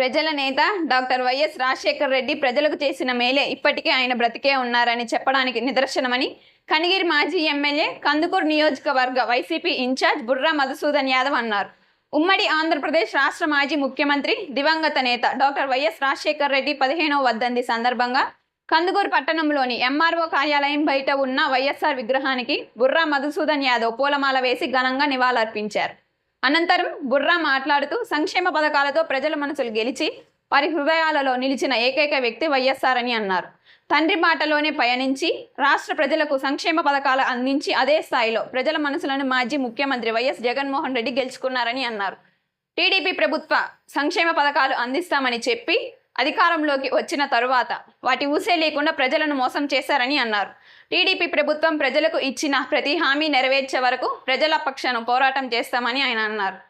ప్రజల నేత doctor YS Rajasekhar Reddy ప్రజలకు చేసిన మేలే ఇప్పటికే ఆయన బ్రతికే ఉన్నారని చెప్పడానికి నిదర్శనమని కనిగిరి మాజీ ఎమ్మెల్యే కందుకూరు నియోజకవర్గ వైసీపీ ఇన్ఛార్జ్ బుర్రా మధుసూదన్ యాదవ్ అన్నారు. ఉమ్మడి ఆంధ్రప్రదేశ్ రాష్ట్ర మాజీ ముఖ్యమంత్రి దివంగత నేత డాక్టర్ వైఎస్ రాజశేఖర్ రెడ్డి పదిహేనవ వద్దంది సందర్భంగా కందుకూరు పట్టణంలోని ఎంఆర్ఓ కార్యాలయం బయట ఉన్న వైఎస్ఆర్ విగ్రహానికి బుర్రా మధుసూదన్ యాదవ్ పూలమాల వేసి ఘనంగా నివాళులర్పించారు. అనంతరం బుర్రా మాట్లాడుతూ సంక్షేమ పథకాలతో ప్రజల మనసులు గెలిచి వారి హృదయాలలో నిలిచిన ఏకైక వ్యక్తి వైఎస్ఆర్ అని అన్నారు. తండ్రి బాటలోనే పయనించి రాష్ట్ర ప్రజలకు సంక్షేమ పథకాలు అందించి అదే స్థాయిలో ప్రజల మనసులను మాజీ ముఖ్యమంత్రి వైఎస్ జగన్మోహన్ రెడ్డి గెలుచుకున్నారని అన్నారు. టీడీపీ ప్రభుత్వ సంక్షేమ పథకాలు అందిస్తామని చెప్పి అధికారంలోకి వచ్చిన తరువాత వాటి ఊసే లేకుండా ప్రజలను మోసం చేశారని అన్నారు. టీడీపీ ప్రభుత్వం ప్రజలకు ఇచ్చిన ప్రతి హామీ నెరవేర్చే వరకు ప్రజల పక్షాన పోరాటం చేస్తామని ఆయన అన్నారు.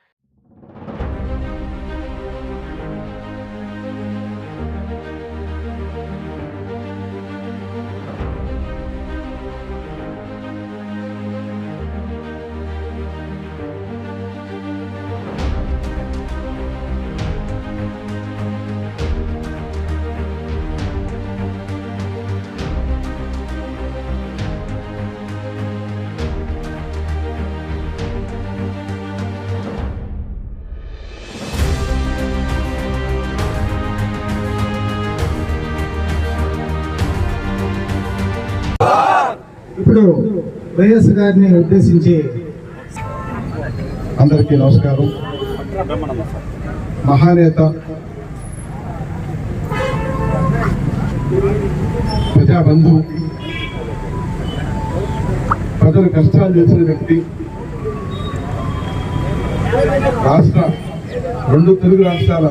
ఇప్పుడు వైఎస్ గారిని ఉద్దేశించి అందరికీ నమస్కారం. మహానేత ప్రజాబంధు ప్రజలు కష్టాలు చేసిన వ్యక్తి రాష్ట్ర రెండు తెలుగు రాష్ట్రాల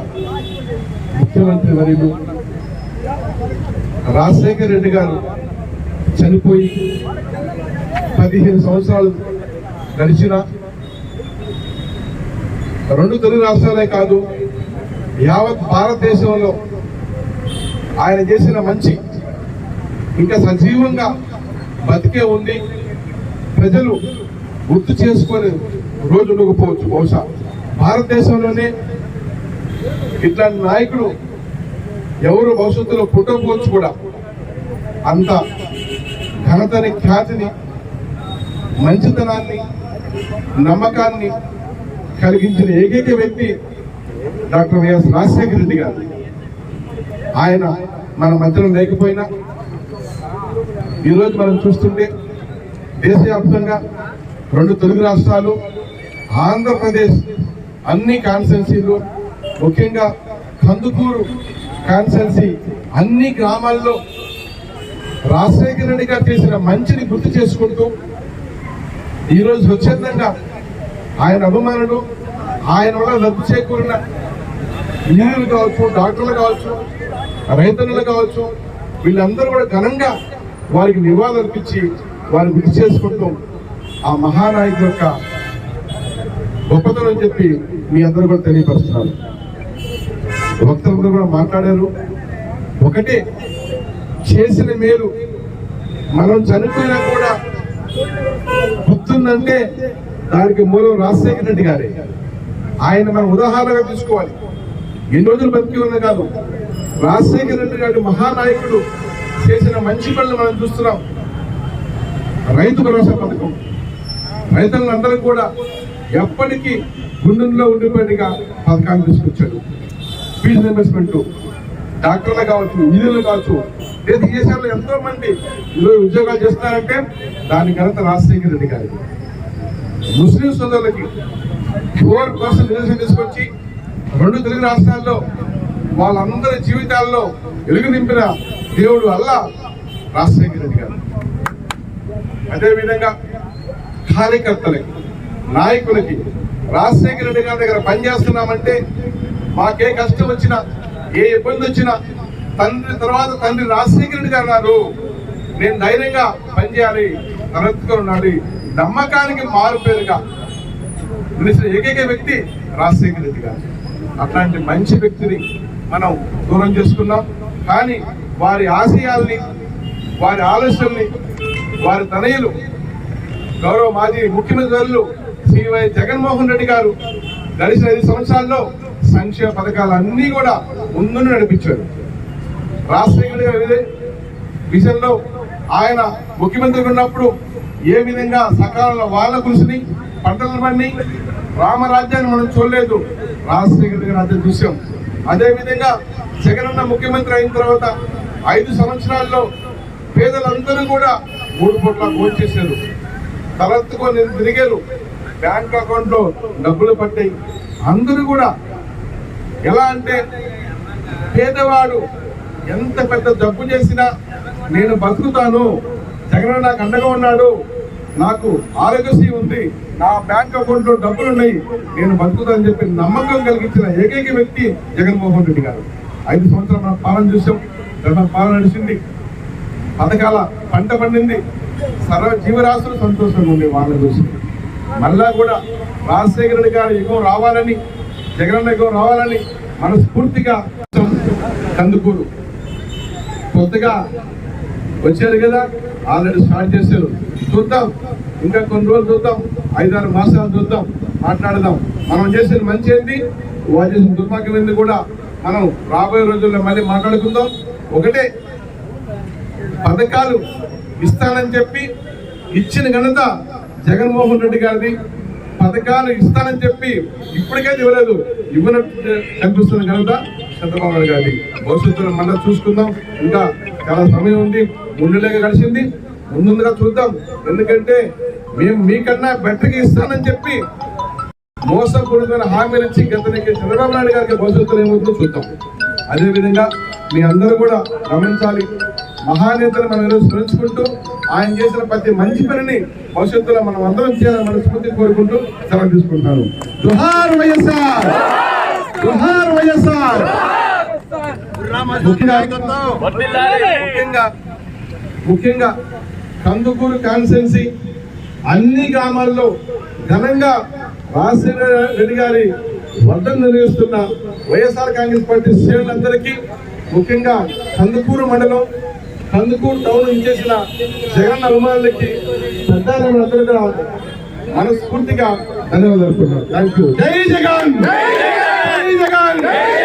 ముఖ్యమంత్రి వర్యులు రాజశేఖర రెడ్డి గారు చనిపోయి పదిహేను సంవత్సరాలు గడిచిన రెండు తెలుగు రాష్ట్రాలే కాదు యావత్ భారతదేశంలో ఆయన చేసిన మంచి ఇంకా సజీవంగా బతికే ఉంది ప్రజలు గుర్తు చేసుకొని రోజు ఉండకపోవచ్చు. బహుశా భారతదేశంలోనే ఇట్లాంటి నాయకుడు ఎవరు భవిష్యత్తులో పుట్టకపోవచ్చు కూడా. అంత ఘనతని ఖ్యాతిని మంచితనాన్ని నమ్మకాన్ని కలిగించిన ఏకైక వ్యక్తి డాక్టర్ వైఎస్ రాజశేఖర రెడ్డి గారు. ఆయన మన మధ్యలో లేకపోయినా ఈరోజు మనం చూస్తుంటే దేశవ్యాప్తంగా రెండు తెలుగు రాష్ట్రాలు ఆంధ్రప్రదేశ్ అన్ని కాన్స్టెన్సీలు ముఖ్యంగా కందుకూరు కాన్స్టెన్సీ అన్ని గ్రామాల్లో రాజశేఖర రెడ్డి గారు చేసిన మంచిని గుర్తు చేసుకుంటూ ఈరోజు స్వచ్ఛందంగా ఆయన అభిమానులు ఆయన వల్ల లబ్ధి చేకూరిన ఇంజనీర్లు కావచ్చు డాక్టర్లు కావచ్చు రైతన్నులు కావచ్చు వీళ్ళందరూ కూడా ఘనంగా వారికి నివాళులు అర్పించి వారిని గుర్తు చేసుకుంటూ ఆ మహానాయకు యొక్క గొప్పతనం చెప్పి మీ అందరూ కూడా తెలియపరుస్తున్నారు. భక్తులందరూ కూడా మాట్లాడారు. ఒకటే చేసిన మేలు మనం చనిపోయినా కూడా గుర్తుందంటే దానికి మూలం రాజశేఖర రెడ్డి గారే. ఆయన మనం ఉదాహరణగా తీసుకోవాలి ఎన్ని రోజులు బతికి ఉన్న కాదు రాజశేఖర రెడ్డి గారి మహానాయకుడు చేసిన మంచి పనులు మనం చూస్తున్నాం. రైతు భరోసా పథకం. రైతులందరూ కూడా ఎప్పటికీ గుండెల్లో ఉండిపోయినగా పథకాన్ని తీసుకొచ్చాడు. ఫీజు ఇన్వెస్ట్మెంట్ డాక్టర్లు కావచ్చు ఇంజనీర్లు కావచ్చు లేదా ఈ దేశంలో ఎంతో మంది ఈరోజు ఉద్యోగాలు చేస్తున్నారంటే దాని ఘనత రాజశేఖర రెడ్డి గారికి ముస్లిం సోదరులకి ఫోర్ పర్సెంట్ రిజర్వేషన్ తీసుకొచ్చి రెండు తెలుగు రాష్ట్రాల్లో వాళ్ళందరి జీవితాల్లో వెలుగు నింపిన దేవుడు అల్లా రాజశేఖర రెడ్డి గారు. అదేవిధంగా కార్యకర్తలకి నాయకులకి రాజశేఖర రెడ్డి గారి దగ్గర పనిచేస్తున్నామంటే మాకే కష్టం వచ్చినా ఏ ఇబ్బంది వచ్చినా తండ్రి తర్వాత తండ్రి రాజశేఖర రెడ్డి గారు అన్నారు నేను ధైర్యంగా పనిచేయాలి. తలెత్తుకొని ఉండాలి. నమ్మకానికి మారుపేరుగా నిలిచిన ఏకైక వ్యక్తి రాజశేఖర రెడ్డి గారు. అట్లాంటి మంచి వ్యక్తిని మనం దూరం చేసుకున్నాం. కానీ వారి ఆశయాల్ని వారి ఆలోచనల్ని వారి తనయులు గౌరవ మాజీ ముఖ్యమంత్రులు వర్యులు వై జగన్మోహన్ రెడ్డి గారు గడిచిన ఐదు సంవత్సరాల్లో సంక్షేమ పథకాలు అన్నీ కూడా ముందు నడిపించారు. రాజశేఖర్ గారి విషయంలో ఆయన ముఖ్యమంత్రిగా ఉన్నప్పుడు ఏ విధంగా సకాలంలో వాళ్ళ కృషిని పంటలు పండి రామరాజ్యాన్ని మనం చూడలేదు. రాజశేఖర్ గారి అదే దృశ్యం. అదే విధంగా జగనన్న ముఖ్యమంత్రి అయిన తర్వాత ఐదు సంవత్సరాల్లో పేదలందరూ కూడా మూడు కోట్ల ఫోన్ చేశారు. తలెత్తుకొని తిరిగారు. బ్యాంక్ అకౌంట్లో డబ్బులు పట్టాయి అందరూ కూడా ఎలా అంటే పేదవాడు ఎంత పెద్ద జబ్బు చేసినా నేను బతుకుతాను. జగన్ నాకు అండగా ఉన్నాడు. నాకు ఆరోగ్యశ్రీ ఉంది. నా బ్యాంక్ అకౌంట్లో డబ్బులు ఉన్నాయి నేను బతుకుతానని చెప్పి నమ్మకం కలిగించిన ఏకైక వ్యక్తి జగన్మోహన్ రెడ్డి గారు. ఐదు సంవత్సరాలు మన పాలన చూసాం. మన పాలన నడిచింది. పథకాల పంట పండింది. సర్వ జీవరాశులు సంతోషంగా ఉంది వాళ్ళని చూసి. మళ్ళా కూడా రాజశేఖర రెడ్డి గారు యుగం రావాలని జగనన్న యుగం రావాలని మనస్ఫూర్తిగా కందుకూరు. కొత్తగా వచ్చారు కదా? ఆల్రెడీ స్టార్ట్ చేశారు. చూద్దాం. ఇంకా కొన్ని రోజులు చూద్దాం. ఐదారు మాసాలు చూద్దాం. మాట్లాడదాం. మనం చేసిన మంచి ఏంటి వాళ్ళు చేసిన దుర్మార్గం ఏంది కూడా మనం రాబోయే రోజుల్లో మళ్ళీ మాట్లాడుకుందాం. ఒకటే పథకాలు ఇస్తానని చెప్పి ఇచ్చిన ఘనత జగన్మోహన్ రెడ్డి గారిది. పథకాలు ఇస్తానని చెప్పి ఇప్పటికైతే ఇవ్వలేదు. ఇవ్వనట్టు కనిపిస్తున్న ఘనత. చంద్రబాబు నాయుడు గారిది భవిష్యత్తులో మళ్ళీ చూసుకుందాం. ఇంకా చాలా సమయం ఉంది. ముందులేక కలిసింది. ముందుగా చూద్దాం. ఎందుకంటే మేము మీకన్నా బెటర్గా ఇస్తానని చెప్పి మోసపూరితమైన హామీలు ఇచ్చి గతనికి చంద్రబాబు నాయుడు గారికి భవిష్యత్తులో ఏమవుతుందో చూద్దాం. అదేవిధంగా మీ అందరూ కూడా గమనించాలి. మహానేతను మనం ఈరోజు స్మరించుకుంటూ ఆయన చేసిన ప్రతి మంచి పనిని భవిష్యత్తులో మనం అందరం చేయాలని మనస్ఫూర్తి కోరుకుంటూ సెలవు తీసుకుంటాను జోహార్ వైఎస్ఆర్! జోహార్ వైఎస్ఆర్. ముఖ్యంగా ముఖ్యంగా ముఖ్యంగా కందుకూరు కాన్సెన్సీ అన్ని గ్రామాల్లో ఘనంగా రాజశేఖర రెడ్డి గారి వర్ధం నిర్వహిస్తున్న వైఎస్ఆర్ కాంగ్రెస్ పార్టీ శ్రేణులందరికీ ముఖ్యంగా కందుకూరు మండలం కందుకూరు టౌన్ ఇచ్చేసిన జగన్ అభిమానులకి పెద్దారందరూ కూడా మనస్ఫూర్తిగా ధన్యవాదాలు థ్యాంక్ యూ జై జగన్! Hey! Hey!